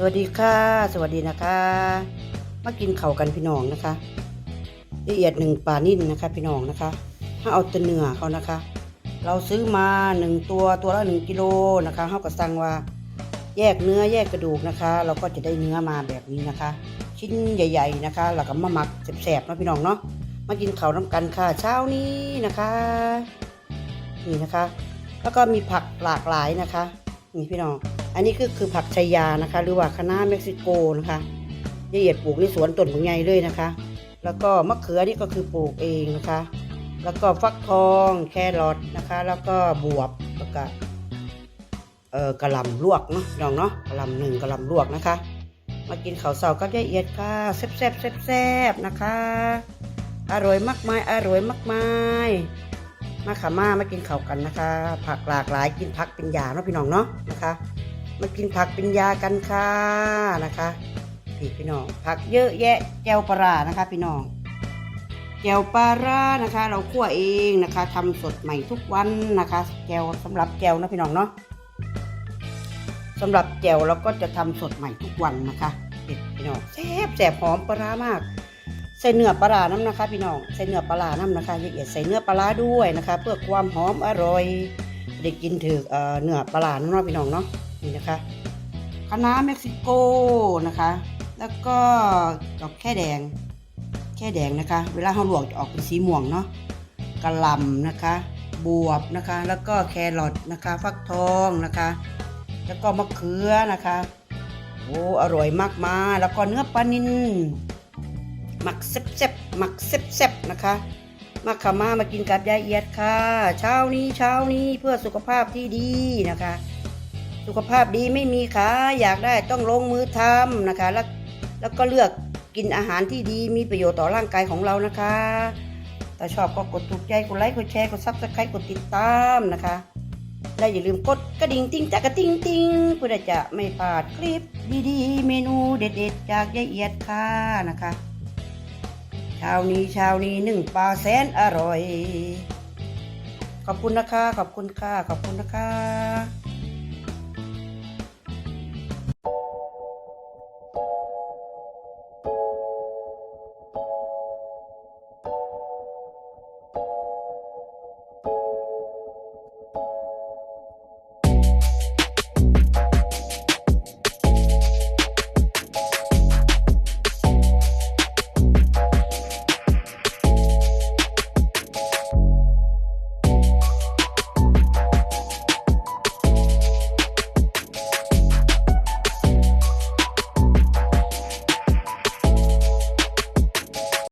สวัสดีค่ะ สวัสดีนะคะ มากินเข่ากันพี่น้องนะคะ ละเอียดหนึ่งปลานิ่นนะคะ พี่น้องนะคะ ถ้าเอาแตัวเนื้อเขานะคะ เราซื้อมาหนึ่งตัวตัวละหนึ่งกิโลนะคะเขาก็สั่งว่าแยกเนื้อแยกกระดูกนะคะ เราก็จะได้เนื้อมาแบบนี้นะคะ ชิ้นใหญ่ ๆนะคะแล้วก็มาหมักแสบๆนะพี่น้องเนาะมากินเข้าน้ำกันค่ะ เช้านี้นะคะนี่นะคะ แล้วก็มีผักหลากหลายนะคะนี่พี่น้อง อันนี้คือคือผักชายานะคะ หรือว่าคะน้าเม็กซิโกนะคะละเอียดปลูกในสวนต้นของใหญ่เลยนะคะ แล้วก็มะเขือนี่ก็คือปลูกเองนะคะ แล้วก็ฟักทองแครอทนะคะ แล้วก็บวบแล้วก็เอ่อกระลำลวกเนาะน้องเนาะกระลำหนึ่งกระลำลวกนะคะ มากินข้าวเสากับยายเอียดค่ะแซ่บแซ่บแซ่บแซ่บนะคะ อร่อยมากมายอร่อยมากมายมาขาม่ามากินข้าวกันนะคะ ผักหลากหลายกินผักเป็นยาเนาะพี่น้องเนาะนะคะ มากินผักเป็นยากันค่ะนะคะพี่พี่น้องผักเยอะแยะแจวปลานะคะ พี่น้องแจวปลาร้านะคะ เราคั่วเองนะคะทำสดใหม่ทุกวันนะคะแจวสำหรับแจวนะพี่น้องเนาะสำหรับแจวเราก็จะทำสดใหม่ทุกวันนะคะพี่พี่น้องแซ่บแซ่บหอมปลาร้ามาก ใส่เนื้อปลาน้ำนะคะ พี่น้องใส่เนื้อปลาร้าน้ำนะคะละเอียดใส่เนื้อปลาด้วยนะคะ เพื่อความหอมอร่อยได้กินถือเอ่อเนื้อปลาร้าน้ำเนาะพี่น้องเนาะ นี่นะคะคะน้าเม็กซิโกนะคะ แล้วก็ดอกแค่แดง แค่แดงนะคะ เวลาเราลวกจะออกเป็นสีม่วงเนาะกระหล่ำนะคะ บวบนะคะ แล้วก็แครอทนะคะ ฟักทองนะคะ แล้วก็มะเขือนะคะโอ้อร่อยมากมาแล้วก็เนื้อปลานิลหมักแซ่บๆหมักแซ่บๆนะคะมาขามามากินกับยายเอียดค่ะ เช้านี้เช้านี้เพื่อสุขภาพที่ดีนะคะ สุขภาพดีไม่มีขาอยากได้ต้องลงมือทำนะคะ แล้วแล้วก็เลือกกินอาหารที่ดีมีประโยชน์ต่อร่างกายของเรานะคะถ้าชอบก็กดถูกใจกดไลค์กดแชร์กดซับสไครต์กดติดตามนะคะและอย่าลืมกดกระดิ่งติ้งจักกระติ้งติ้งเพื่อจะไม่พลาดคลิปดีๆ เมนูเด็ดๆ จากยายเอียดค่ะนะคะเช้านี้เช้านี้หนึ่งปลาแสนอร่อย ขอบคุณนะคะ ขอบคุณค่ะ ขอบคุณนะคะ